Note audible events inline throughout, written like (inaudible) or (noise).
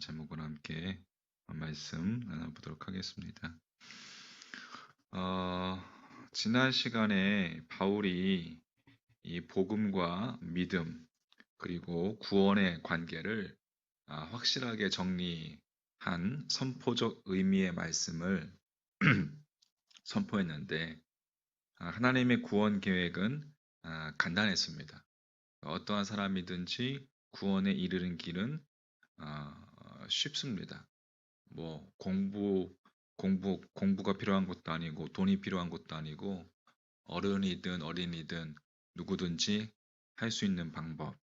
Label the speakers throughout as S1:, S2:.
S1: 제목으로 함께 말씀 나눠보도록 하겠습니다. 어, 지난 시간에 바울이 이 복음과 믿음 그리고 구원의 관계를 아, 확실하게 정리한 선포적 의미의 말씀을 (clears throat) 선포했는데 아, 하나님의 구원 계획은 아, 간단했습니다. 어떠한 사람이든지 구원에 이르는 길은 아, 쉽습니다. 뭐 공부 공부 공부가 필요한 것도 아니고 돈이 필요한 것도 아니고 어른이든 어린이든 누구든지 할 수 있는 방법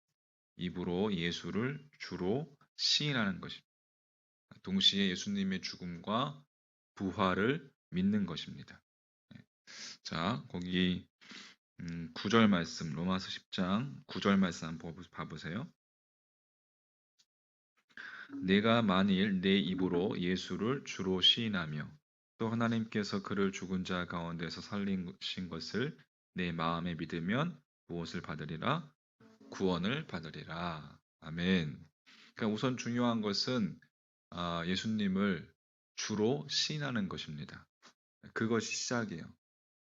S1: 입으로 예수를 주로 시인하는 것입니다. 동시에 예수님의 죽음과 부활을 믿는 것입니다. 네. 자, 거기 음, 9절 말씀 로마서 10장 9절 말씀 한번 봐보세요. 내가 만일 내 입으로 예수를 주로 시인하며 또 하나님께서 그를 죽은 자 가운데서 살리신 것을 내 마음에 믿으면 무엇을 받으리라? 구원을 받으리라. 아멘. 그러니까 우선 중요한 것은 아, 예수님을 주로 시인하는 것입니다. 그것이 시작이에요.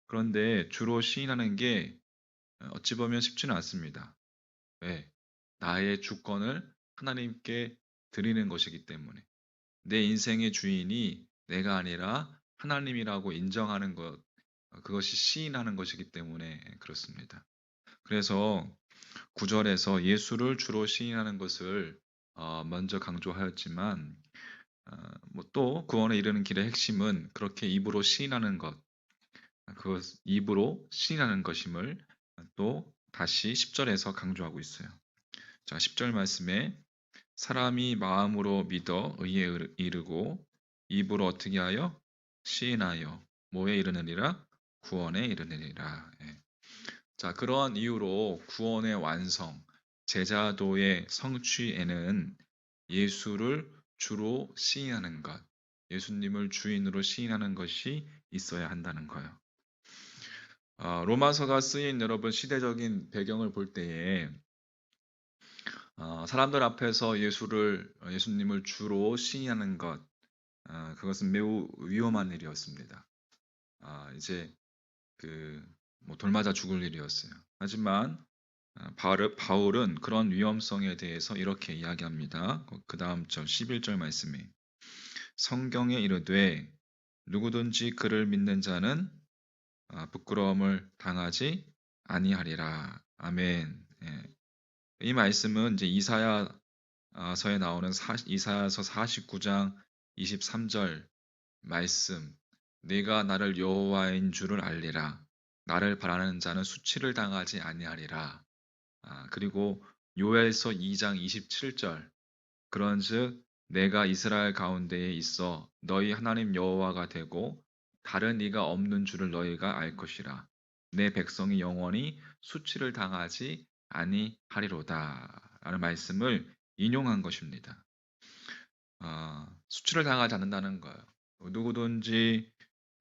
S1: 그런데 주로 시인하는 게 어찌 보면 쉽지는 않습니다. 왜? 나의 주권을 하나님께 드리는 것이기 때문에 내 인생의 주인이 내가 아니라 하나님이라고 인정하는 것 그것이 시인하는 것이기 때문에 그렇습니다. 그래서 구절에서 예수를 주로 시인하는 것을 어, 먼저 강조하였지만 어, 뭐또 구원에 이르는 길의 핵심은 그렇게 입으로 시인하는 것, 그것 입으로 시인하는 것임을 또 다시 10절에서 강조하고 있어요. 자, 10절 말씀에 사람이 마음으로 믿어 의에 이르고 입으로 어떻게 하여 시인하여 뭐에 이르느니라 구원에 이르느니라. 예. 자 그러한 이유로 구원의 완성 제자도의 성취에는 예수를 주로 시인하는 것, 예수님을 주인으로 시인하는 것이 있어야 한다는 거예요. 어, 로마서가 쓰인 여러분 시대적인 배경을 볼 때에 어, 사람들 앞에서 예수를 어, 예수님을 주로 시인하는 것 어, 그것은 매우 위험한 일이었습니다. 아, 이제 그 뭐 돌맞아 죽을 일이었어요. 하지만 바울, 바울 은 그런 위험성에 대해서 이렇게 이야기합니다. 그 다음 절 11절 말씀에 성경에 이르되 누구든지 그를 믿는 자는 부끄러움을 당하지 아니하리라. 아멘. 예. 이 말씀은 이제 이사야서에 나오는 사, 이사야서 49장 23절 말씀. 내가 나를 여호와인 줄을 알리라. 나를 바라는 자는 수치를 당하지 아니하리라. 아, 그리고 요엘서 2장 27절. 그런즉 내가 이스라엘 가운데에 있어 너희 하나님 여호와가 되고 다른 이가 없는 줄을 너희가 알 것이라. 내 백성이 영원히 수치를 당하지 아니하리로다 라는 말씀을 인용한 것입니다. 어, 수치를 당하지 않는다는 거예요. 누구든지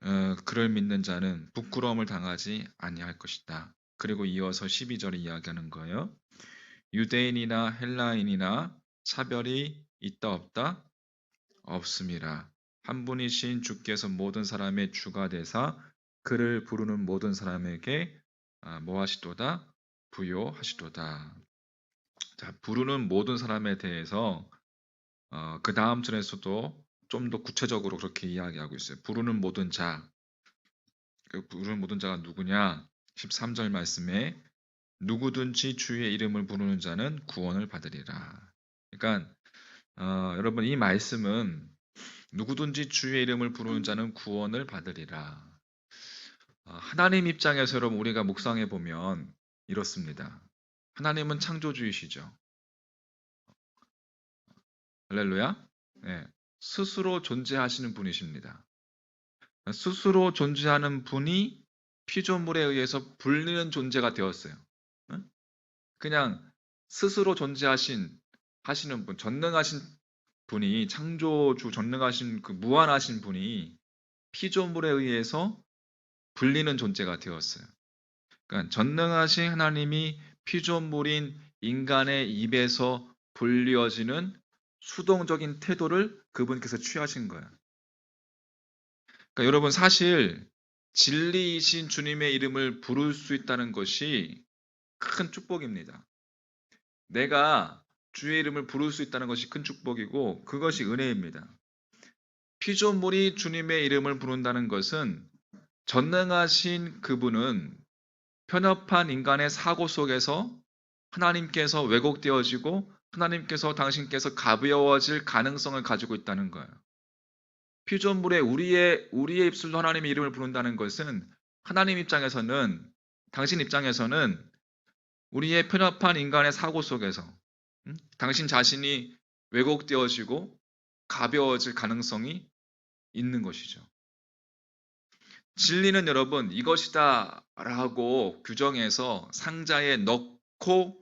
S1: 어, 그를 믿는 자는 부끄러움을 당하지 아니할 것이다. 그리고 이어서 12절에 이야기하는 거예요. 유대인이나 헬라인이나 차별이 있다 없다 없음이라. 한 분이신 주께서 모든 사람의 주가 되사 그를 부르는 모든 사람에게 아, 뭐하시도다 부요하시도다. 자, 부르는 모든 사람에 대해서 어, 그 다음 절에서도 좀 더 구체적으로 그렇게 이야기하고 있어요. 부르는 모든 자. 그 부르는 모든 자가 누구냐? 13절 말씀에 누구든지 주의 이름을 부르는 자는 구원을 받으리라. 그러니까 어, 여러분 이 말씀은 누구든지 주의 이름을 부르는 자는 구원을 받으리라. 어, 하나님 입장에서 여러분 우리가 묵상해 보면 이렇습니다. 하나님은 창조주이시죠. 할렐루야. 네. 스스로 존재하시는 분이십니다. 스스로 존재하는 분이 피조물에 의해서 불리는 존재가 되었어요. 그냥 스스로 존재하신 하시는 분, 전능하신 분이 창조주 전능하신 그 무한하신 분이 피조물에 의해서 불리는 존재가 되었어요. 그러니까 전능하신 하나님이 피조물인 인간의 입에서 불리어지는 수동적인 태도를 그분께서 취하신 거야. 그러니까 여러분 사실 진리이신 주님의 이름을 부를 수 있다는 것이 큰 축복입니다. 내가 주의 이름을 부를 수 있다는 것이 큰 축복이고 그것이 은혜입니다. 피조물이 주님의 이름을 부른다는 것은 전능하신 그분은 편협한 인간의 사고 속에서 하나님께서 왜곡되어지고 하나님께서 당신께서 가벼워질 가능성을 가지고 있다는 거예요. 피조물의 우리의 우리의 입술로 하나님의 이름을 부른다는 것은 하나님 입장에서는 당신 입장에서는 우리의 편협한 인간의 사고 속에서 음? 당신 자신이 왜곡되어지고 가벼워질 가능성이 있는 것이죠. 진리는 여러분 이것이다 라고 규정해서 상자에 넣고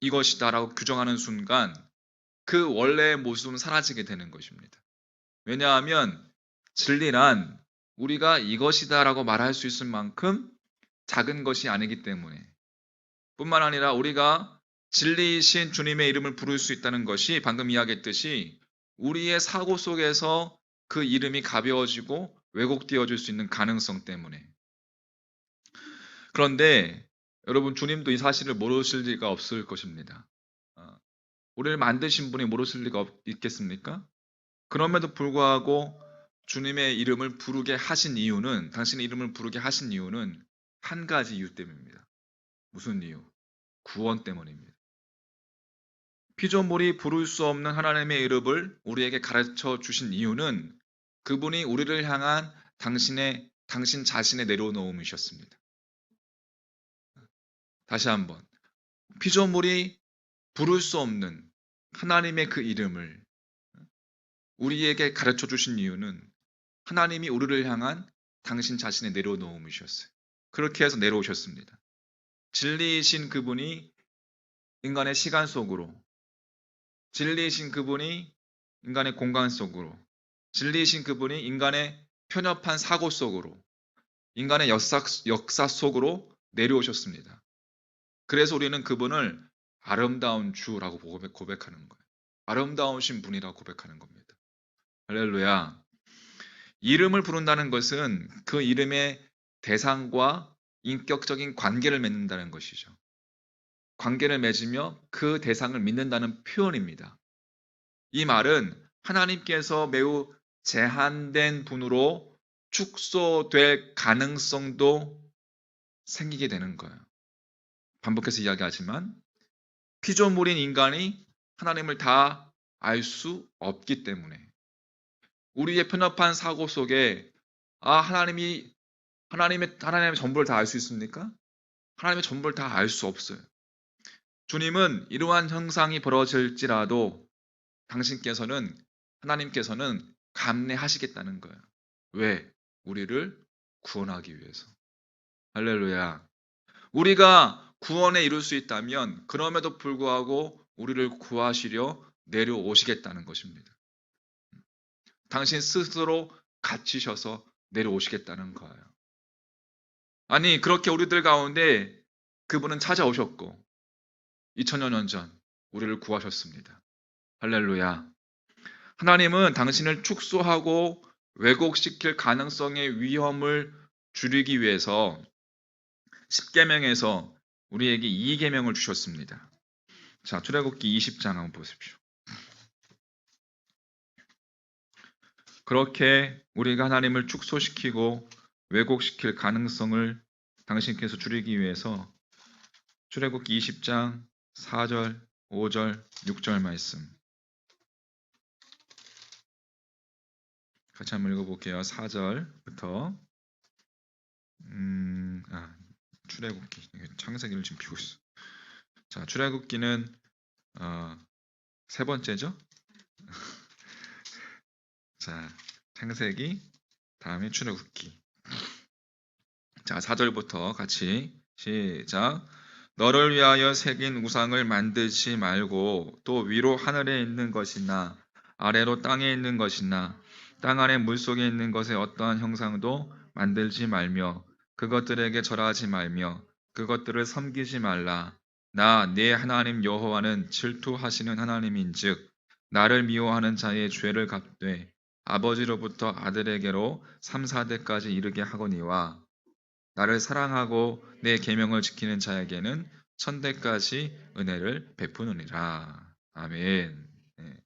S1: 이것이다 라고 규정하는 순간 그 원래의 모습은 사라지게 되는 것입니다. 왜냐하면 진리란 우리가 이것이다 라고 말할 수 있을 만큼 작은 것이 아니기 때문에 뿐만 아니라 우리가 진리이신 주님의 이름을 부를 수 있다는 것이 방금 이야기했듯이 우리의 사고 속에서 그 이름이 가벼워지고 왜곡되어질 수 있는 가능성 때문에. 그런데 여러분 주님도 이 사실을 모르실 리가 없을 것입니다. 어, 우리를 만드신 분이 모르실 리가 없, 있겠습니까? 그럼에도 불구하고 주님의 이름을 부르게 하신 이유는 당신의 이름을 부르게 하신 이유는 한 가지 이유 때문입니다. 무슨 이유? 구원 때문입니다. 피조물이 부를 수 없는 하나님의 이름을 우리에게 가르쳐 주신 이유는 그분이 우리를 향한 당신의 당신 자신의 내려놓음이셨습니다. 다시 한번 피조물이 부를 수 없는 하나님의 그 이름을 우리에게 가르쳐 주신 이유는 하나님이 우리를 향한 당신 자신의 내려놓음이셨어요. 그렇게 해서 내려오셨습니다. 진리이신 그분이 인간의 시간 속으로, 진리이신 그분이 인간의 공간 속으로, 진리이신 그분이 인간의 편협한 사고 속으로, 인간의 역사, 역사 속으로 내려오셨습니다. 그래서 우리는 그분을 아름다운 주라고 고백하는 거예요. 아름다우신 분이라고 고백하는 겁니다. 할렐루야. 이름을 부른다는 것은 그 이름의 대상과 인격적인 관계를 맺는다는 것이죠. 관계를 맺으며 그 대상을 믿는다는 표현입니다. 이 말은 하나님께서 매우 제한된 분으로 축소될 가능성도 생기게 되는 거예요. 반복해서 이야기하지만 피조물인 인간이 하나님을 다 알 수 없기 때문에 우리의 편협한 사고 속에 아 하나님이 하나님의 하나님의 전부를 다 알 수 있습니까? 하나님의 전부를 다 알 수 없어요. 주님은 이러한 형상이 벌어질지라도 당신께서는 하나님께서는 감내하시겠다는 거예요. 왜? 우리를 구원하기 위해서. 할렐루야. 우리가 구원에 이룰 수 있다면 그럼에도 불구하고 우리를 구하시려 내려오시겠다는 것입니다. 당신 스스로 갇히셔서 내려오시겠다는 거예요. 아니, 그렇게 우리들 가운데 그분은 찾아오셨고, 2000여 년전 우리를 구하셨습니다. 할렐루야. 하나님은 당신을 축소하고 왜곡시킬 가능성의 위험을 줄이기 위해서 10계명에서 우리에게 2계명을 주셨습니다. 자, 출애굽기 20장 한번 보십시오. 그렇게 우리가 하나님을 축소시키고 왜곡시킬 가능성을 당신께서 줄이기 위해서 출애굽기 20장 4절, 5절, 6절 말씀 같이 한번 읽어볼게요. 4절부터 음, 아, 출애굽기 창세기를 지금 피고 있어. 자, 출애굽기는 어, 세 번째죠. (laughs) 자, 창세기, 다음에 출애굽기. 자, 4절부터 같이 시작. 너를 위하여 새긴 우상을 만들지 말고 또 위로 하늘에 있는 것이나 아래로 땅에 있는 것이나 땅 아래 물속에 있는 것의 어떠한 형상도 만들지 말며 그것들에게 절하지 말며 그것들을 섬기지 말라. 나네 하나님 여호와는 질투하시는 하나님인즉 나를 미워하는 자의 죄를 갚되 아버지로부터 아들에게로 3, 4대까지 이르게 하거니와 나를 사랑하고 내 계명을 지키는 자에게는 천대까지 은혜를 베푸느니라. 아멘. 네.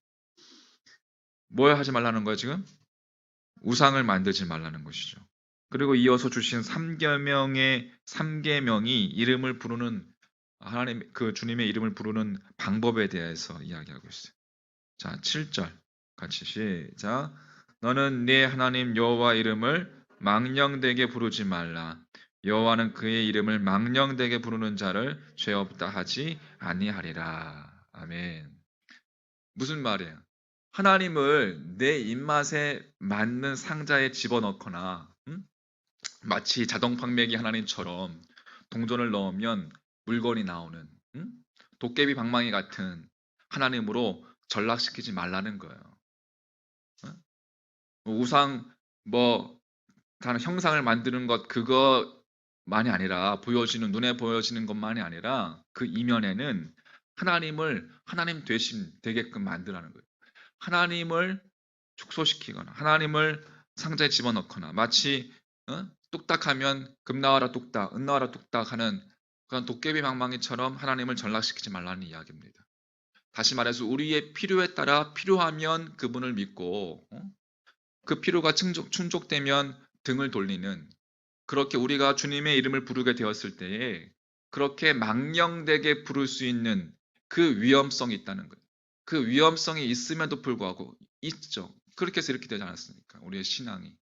S1: 뭘 하지 말라는 거예요, 지금? 우상을 만들지 말라는 것이죠. 그리고 이어서 주신 3계명의 3계명이 이름을 부르는 하나님 그 주님의 이름을 부르는 방법에 대해서 이야기하고 있어요. 자, 7절 같이 시작. 너는 네 하나님 여호와 이름을 망령되게 부르지 말라. 여호와는 그의 이름을 망령되게 부르는 자를 죄 없다 하지 아니하리라. 아멘. 무슨 말이에요? 하나님을 내 입맛에 맞는 상자에 집어넣거나 음? 마치 자동 판매기 하나님처럼 동전을 넣으면 물건이 나오는 음? 도깨비 방망이 같은 하나님으로 전락시키지 말라는 거예요. 어? 우상 뭐 다른 형상을 만드는 것 그거만이 아니라 보여지는 눈에 보여지는 것만이 아니라 그 이면에는 하나님을 하나님 되심 되게끔 만들라는 거예요. 하나님을 축소시키거나 하나님을 상자에 집어넣거나 마치 어? 뚝딱하면 금 나와라 뚝딱, 은 나와라 뚝딱 하는 그런 도깨비 망망이처럼 하나님을 전락시키지 말라는 이야기입니다. 다시 말해서 우리의 필요에 따라 필요하면 그분을 믿고 어? 그 필요가 충족, 충족되면 등을 돌리는 그렇게 우리가 주님의 이름을 부르게 되었을 때에 그렇게 망령되게 부를 수 있는 그 위험성이 있다는 거예요. 그 위험성이 있음에도 불구하고 있죠. 그렇게 해서 이렇게 되지 않았습니까? 우리의 신앙이.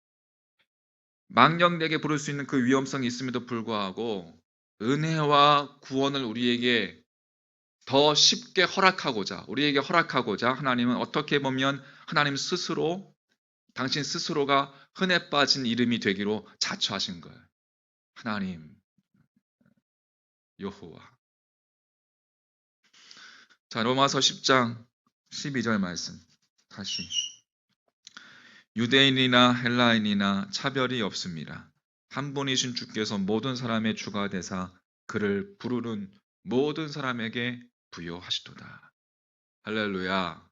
S1: 망령되게 부를 수 있는 그 위험성이 있음에도 불구하고 은혜와 구원을 우리에게 더 쉽게 허락하고자, 우리에게 허락하고자 하나님은 어떻게 보면 하나님 스스로, 당신 스스로가 흔해 빠진 이름이 되기로 자처하신 거예요. 하나님, 여호와. 자, 로마서 10장 12절 말씀. 다시. 유대인이나 헬라인이나 차별이 없습니다. 한 분이신 주께서 모든 사람의 주가 되사 그를 부르는 모든 사람에게 부여하시도다. 할렐루야.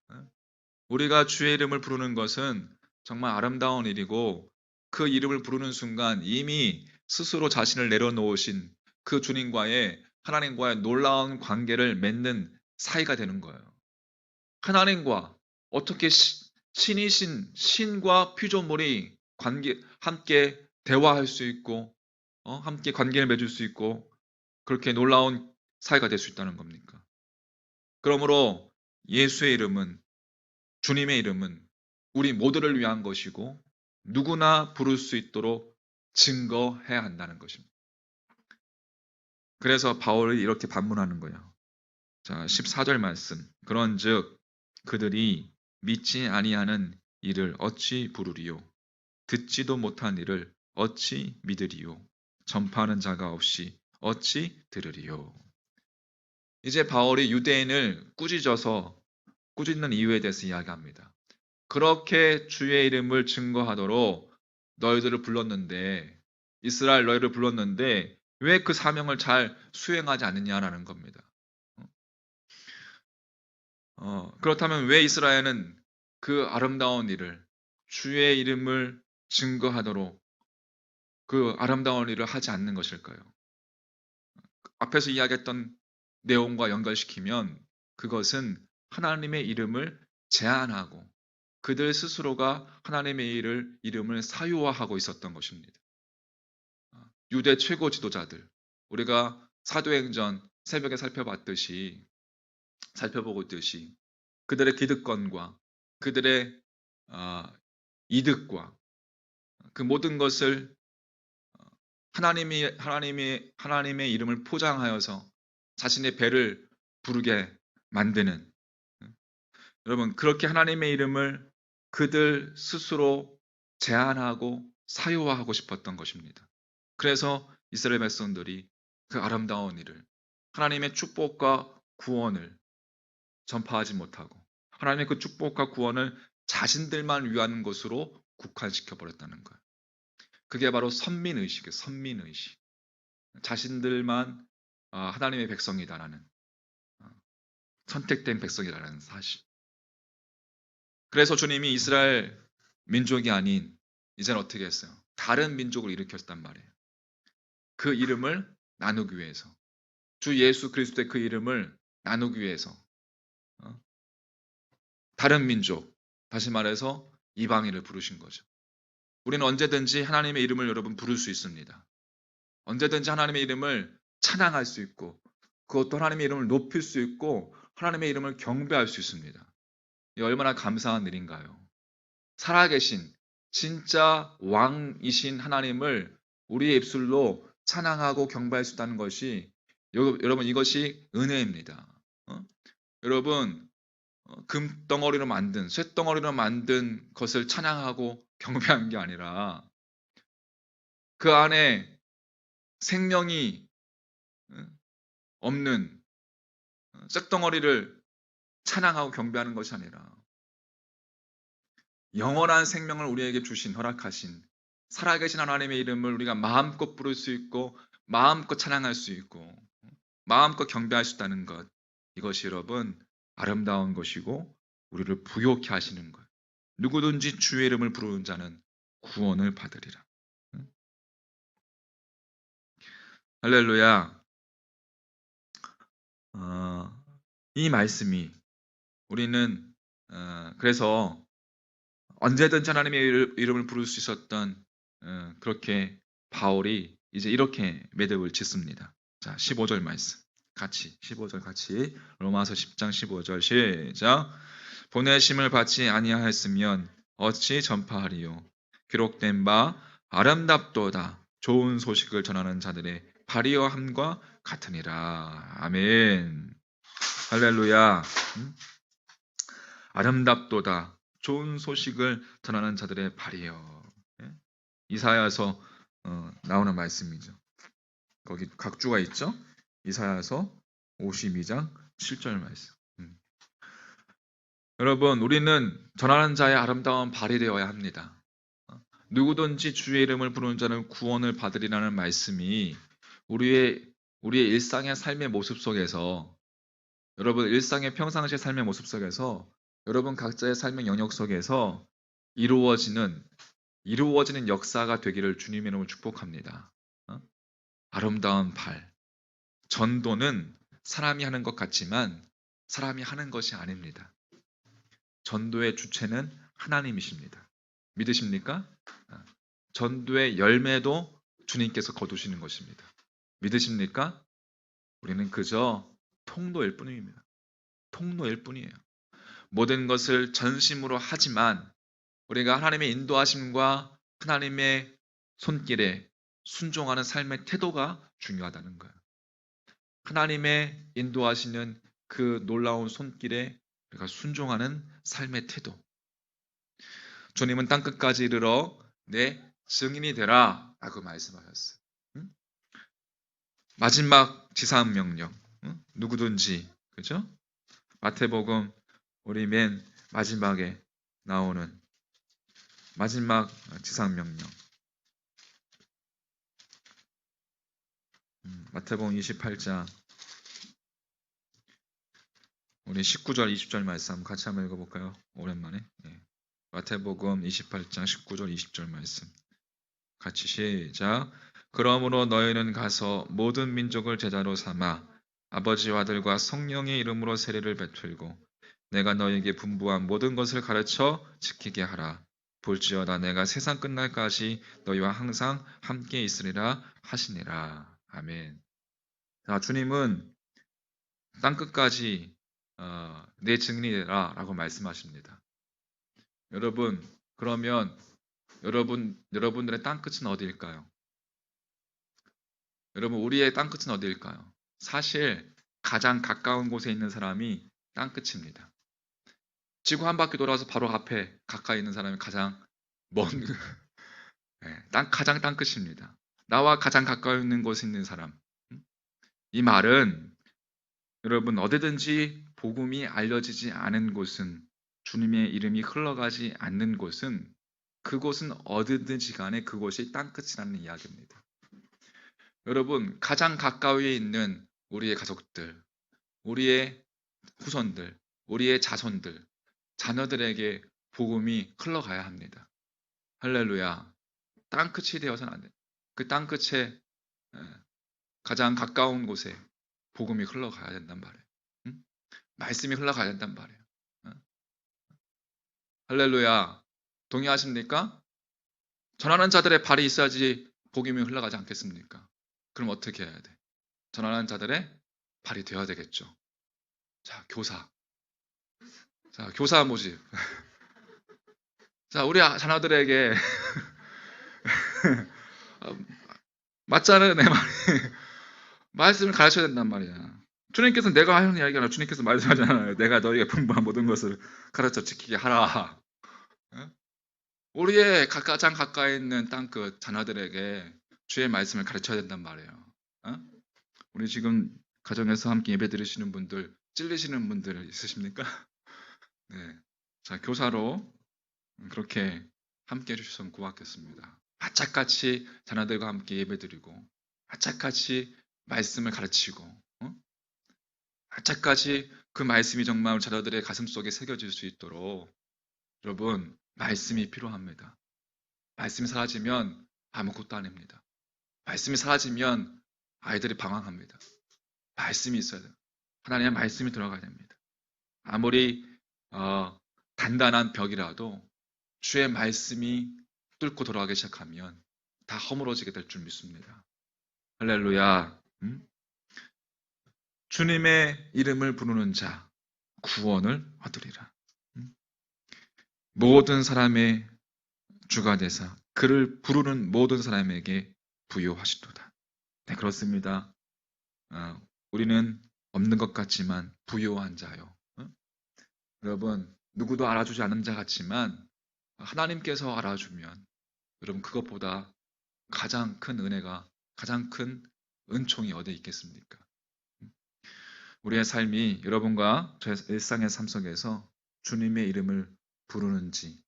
S1: 우리가 주의 이름을 부르는 것은 정말 아름다운 일이고 그 이름을 부르는 순간 이미 스스로 자신을 내려놓으신 그 주님과의 하나님과의 놀라운 관계를 맺는 사이가 되는 거예요. 하나님과 어떻게 신이신 신과 피조물이 관계 함께 대화할 수 있고 어? 함께 관계를 맺을 수 있고 그렇게 놀라운 사이가 될 수 있다는 겁니까? 그러므로 예수의 이름은 주님의 이름은 우리 모두를 위한 것이고 누구나 부를 수 있도록 증거해야 한다는 것입니다. 그래서 바울이 이렇게 반문하는 거예요. 자, 14절 말씀. 그런즉 그들이 믿지 아니하는 일을 어찌 부르리요 듣지도 못한 일을 어찌 믿으리요 전파하는 자가 없이 어찌 들으리요 이제 바울이 유대인을 꾸짖어서 꾸짖는 이유에 대해서 이야기합니다. 그렇게 주의 이름을 증거하도록 너희들을 불렀는데 이스라엘 너희를 불렀는데 왜 그 사명을 잘 수행하지 않느냐라는 겁니다. 어, 그렇다면 왜 이스라엘은 그 아름다운 일을 주의 이름을 증거하도록 그 아름다운 일을 하지 않는 것일까요? 앞에서 이야기했던 내용과 연결시키면 그것은 하나님의 이름을 제한하고 그들 스스로가 하나님의 일을 이름을 사유화하고 있었던 것입니다. 유대 최고 지도자들 우리가 사도행전 새벽에 살펴봤듯이 살펴보고 있듯이 그들의 기득권과 그들의 어, 이득과 그 모든 것을 어, 하나님이 하나님이 하나님의 이름을 포장하여서 자신의 배를 부르게 만드는 여러분 그렇게 하나님의 이름을 그들 스스로 제한하고 사유화하고 싶었던 것입니다. 그래서 이스라엘 백성들이 그 아름다운 일을 하나님의 축복과 구원을 전파하지 못하고 하나님의 그 축복과 구원을 자신들만 위한 것으로 국한시켜 버렸다는 거예요. 그게 바로 선민의식이에요. 선민의식. 자신들만 아, 하나님의 백성이다라는 어, 선택된 백성이라는 사실. 그래서 주님이 이스라엘 민족이 아닌 이제는 어떻게 했어요? 다른 민족을 일으켰단 말이에요. 그 이름을 나누기 위해서. 주 예수 그리스도의 그 이름을 나누기 위해서. 어? 다른 민족, 다시 말해서 이방인을 부르신 거죠. 우리는 언제든지 하나님의 이름을 여러분 부를 수 있습니다. 언제든지 하나님의 이름을 찬양할 수 있고 그것도 하나님의 이름을 높일 수 있고 하나님의 이름을 경배할 수 있습니다. 이 얼마나 감사한 일인가요? 살아계신 진짜 왕이신 하나님을 우리의 입술로 찬양하고 경배할 수 있다는 것이 여러분 이것이 은혜입니다. 어? 여러분 어, 금덩어리로 만든 쇠덩어리로 만든 것을 찬양하고 (laughs) 경배한 게 아니라 그 안에 생명이 어, 없는 쇳덩어리를 찬양하고 경배하는 것이 아니라 영원한 생명을 우리에게 주신 허락하신 살아계신 하나님의 이름을 우리가 마음껏 부를 수 있고 마음껏 찬양할 수 있고 마음껏 경배할 수 있다는 것 이것이 여러분 아름다운 것이고 우리를 부욕해 하시는 것 누구든지 주의 이름을 부르는 자는 구원을 받으리라 할렐루야 어, 이 말씀이 우리는 어, 그래서 언제든지 하나님의 이름을 부를 수 있었던 어, 그렇게 바울이 이제 이렇게 매듭을 짓습니다. 자, 15절 말씀. 같이 15절 같이. 로마서 10장 15절 시작. 보내심을 받지 아니하였으면 어찌 전파하리요? 기록된 바 아름답도다. 좋은 소식을 전하는 자들의 발이어함과 같으니라. 아멘. 할렐루야. 음? 아름답도다. 좋은 소식을 전하는 자들의 발이요 예? 이사야서 어, 나오는 말씀이죠. 거기 각주가 있죠 이사야서 52장 7절 말씀. 음. 여러분, 우리는 전하는 자의 아름다운 발이 되어야 합니다. 어? 누구든지 주의 이름을 부르는 자는 구원을 받으리라는 말씀이 우리의 우리의 일상의 삶의 모습 속에서 여러분 일상의 평상시의 삶의 모습 속에서 여러분 각자의 삶의 영역 속에서 이루어지는 이루어지는 역사가 되기를 주님의 이름으로 축복합니다. 어? 아름다운 발, 전도는 사람이 하는 것 같지만 사람이 하는 것이 아닙니다. 전도의 주체는 하나님이십니다. 믿으십니까? 아, 전도의 열매도 주님께서 거두시는 것입니다. 믿으십니까? 우리는 그저 통로일 뿐입니다. 통로일 뿐이에요. 모든 것을 전심으로 하지만 우리가 하나님의 인도하심과 하나님의 손길에 순종하는 삶의 태도가 중요하다는 거예요. 하나님의 인도하시는 그 놀라운 손길에 우리가 순종하는 삶의 태도. 주님은 땅 끝까지 이르러 내 증인이 되라 라고 말씀하셨어요. 응? 마지막 지상 명령. 응? 누구든지 그죠? 마태복음 우리 맨 마지막에 나오는 마지막 지상 명령. 음, 마태복음 28장 우리 19절 20절 말씀 같이 한번 읽어볼까요? 오랜만에 예. 마태복음 28장 19절 20절 말씀 같이 시작 그러므로 너희는 가서 모든 민족을 제자로 삼아 아버지와 아들과 성령의 이름으로 세례를 베풀고 내가 너에게 분부한 모든 것을 가르쳐 지키게 하라 볼지어다 내가 세상 끝날까지 너희와 항상 함께 있으리라 하시니라 아멘. 자, 주님은 땅 끝까지 어, 내 증인이라라고 말씀하십니다. 여러분, 그러면 여러분 여러분들의 땅 끝은 어디일까요? 여러분, 우리의 땅 끝은 어디일까요? 사실 가장 가까운 곳에 있는 사람이 땅 끝입니다. 지구 한 바퀴 돌아서 바로 앞에 가까이 있는 사람이 가장 먼, 네, (laughs) 땅, 가장 땅 끝입니다. 나와 가장 가까이 있는 곳에 있는 사람. 이 말은 여러분 어디든지 복음이 알려지지 않은 곳은 주님의 이름이 흘러가지 않는 곳은 그곳은 어디든지 간에 그곳이 땅끝이라는 이야기입니다. 여러분 가장 가까이 있는 우리의 가족들, 우리의 후손들, 우리의 자손들, 자녀들에게 복음이 흘러가야 합니다. 할렐루야. 땅끝이 되어서는 안 돼. 그 땅끝에 예, 가장 가까운 곳에 복음이 흘러가야 된단 말이에요. 응? 말씀이 흘러가야 된단 말이에요. 응? 할렐루야. 동의하십니까? 전하는 자들의 발이 있어야지 복음이 흘러가지 않겠습니까? 그럼 어떻게 해야 돼? 전하는 자들의 발이 되어야 되겠죠. 자, 교사. 자, 교사 모집. (laughs) 자, 우리 아- 자녀들에게 어, (laughs) 맞잖아요, 내 말이. (laughs) 말씀을 가르쳐야 된단 말이야. 주님께서 내가 하는 이야기가 아니라 주님께서 말씀하잖아요. 내가 너희에게 분부한 모든 것을 가르쳐 지키게 하라. 어? 우리의 가- 가장 가까이 있는 땅끝 자녀들에게 주의 말씀을 가르쳐야 된단 말이에요. 어? 우리 지금 가정에서 함께 예배 드리시는 분들, 찔리시는 분들 있으십니까? (laughs) 네. 자, 교사로 그렇게 함께 해주셔서 고맙겠습니다. 바짝같이 자녀들과 함께 예배 드리고 바짝같이 말씀을 가르치고 어? 바짝같이 그 말씀이 정말 자녀들의 가슴 속에 새겨질 수 있도록 여러분 말씀이 필요합니다. 말씀이 사라지면 아무것도 아닙니다. 말씀이 사라지면 아이들이 방황합니다. 말씀이 있어야 돼요. 하나님의 말씀이 들어가야 됩니다. 아무리 어, 단단한 벽이라도 주의 말씀이 뚫고 돌아가기 시작하면 다 허물어지게 될 줄 믿습니다. 할렐루야. 음? 주님의 이름을 부르는 자 구원을 얻으리라. 음? 모든 사람의 주가 되사 그를 부르는 모든 사람에게 부여하시도다. 네, 그렇습니다. 어, 우리는 없는 것 같지만 부여한 자요. 어? 여러분 누구도 알아주지 않은 자 같지만 하나님께서 알아주면 여러분 그것보다 가장 큰 은혜가 가장 큰 은총이 어디에 있겠습니까? 우리의 삶이 여러분과 저의 일상의 삶 속에서 주님의 이름을 부르는지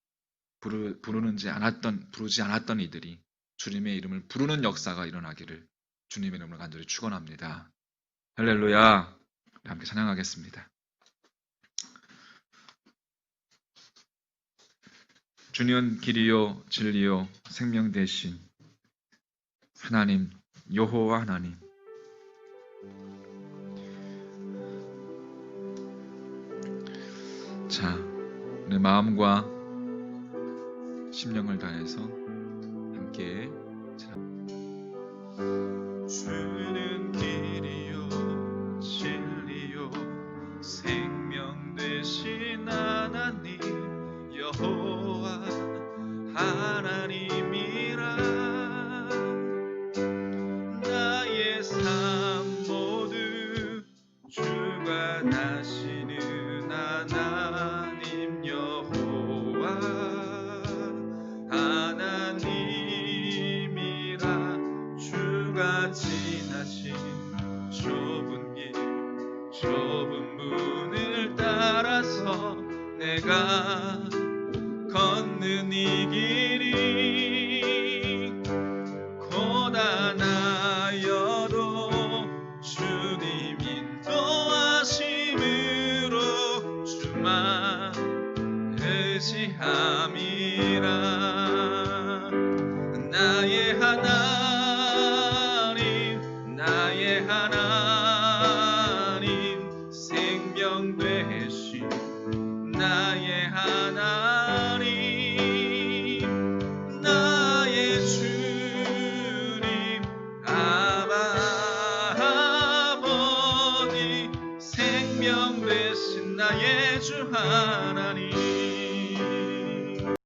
S1: 부르, 부르는지 않았던 부르지 않았던 이들이 주님의 이름을 부르는 역사가 일어나기를 주님의 이름으로 간절히 축원합니다. 할렐루야. 함께 찬양하겠습니다. 주는 길이요 진리요 생명 대신 하나님 여호와 하나님 자, 내 마음과 심령을 다해서 함께
S2: 주는 길이요 진리요 생명 되신 하나님 여호와 하나님 걷는 이길